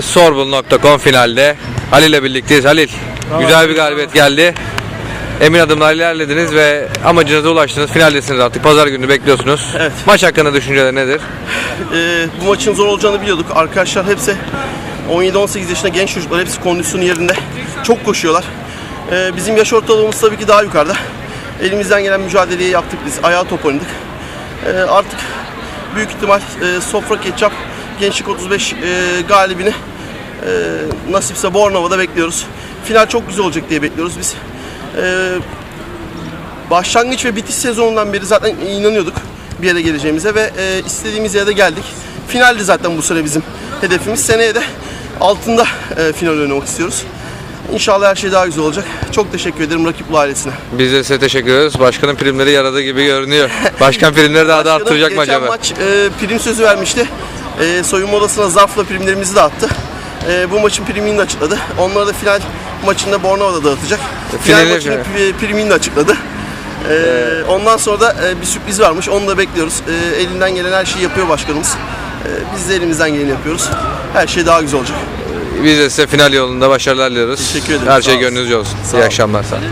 Sorbul.com finalde Halil ile birlikteyiz. Halil, güzel bir galibiyet geldi. Emin adımlar ilerlediniz ve amacınıza ulaştınız. Finaldesiniz artık. Pazar günü bekliyorsunuz. Evet. Maç hakkında düşünceler nedir? Ee, bu maçın zor olacağını biliyorduk. Arkadaşlar hepsi 17-18 yaşında genç çocuklar. Hepsi kondisyonu yerinde. Çok koşuyorlar. Ee, bizim yaş ortalamamız tabii ki daha yukarıda. Elimizden gelen mücadeleyi yaptık biz. Ayağa top oynadık. Ee, artık büyük ihtimal e, Sofra Ketçap Gençlik 35 e, galibini e, nasipse Bornova'da bekliyoruz. Final çok güzel olacak diye bekliyoruz biz. Ee, başlangıç ve bitiş sezonundan beri zaten inanıyorduk bir yere geleceğimize ve e, istediğimiz yere de geldik. Finalde zaten bu sene bizim hedefimiz. Seneye de altında e, final oynamak istiyoruz. İnşallah her şey daha güzel olacak. Çok teşekkür ederim rakip ailesine. Biz de size teşekkür ederiz. Başkanın primleri yaradığı gibi görünüyor. Başkan primleri daha da arttıracak mı geçen acaba? maç e, prim sözü vermişti. E, soyunma odasına zarfla primlerimizi dağıttı. E, bu maçın primini de açıkladı. Onları da final maçında Bornova'da dağıtacak. Final Finali- maçının pri- primini de açıkladı. E, ondan sonra da e, bir sürpriz varmış. Onu da bekliyoruz. E, elinden gelen her şeyi yapıyor başkanımız. E, biz de elimizden geleni yapıyoruz. Her şey daha güzel olacak. Biz de size final yolunda başarılar diliyoruz. Teşekkür ederim. Her şey gönlünüzce olsun. Sağ İyi olun. akşamlar. Sağ olun.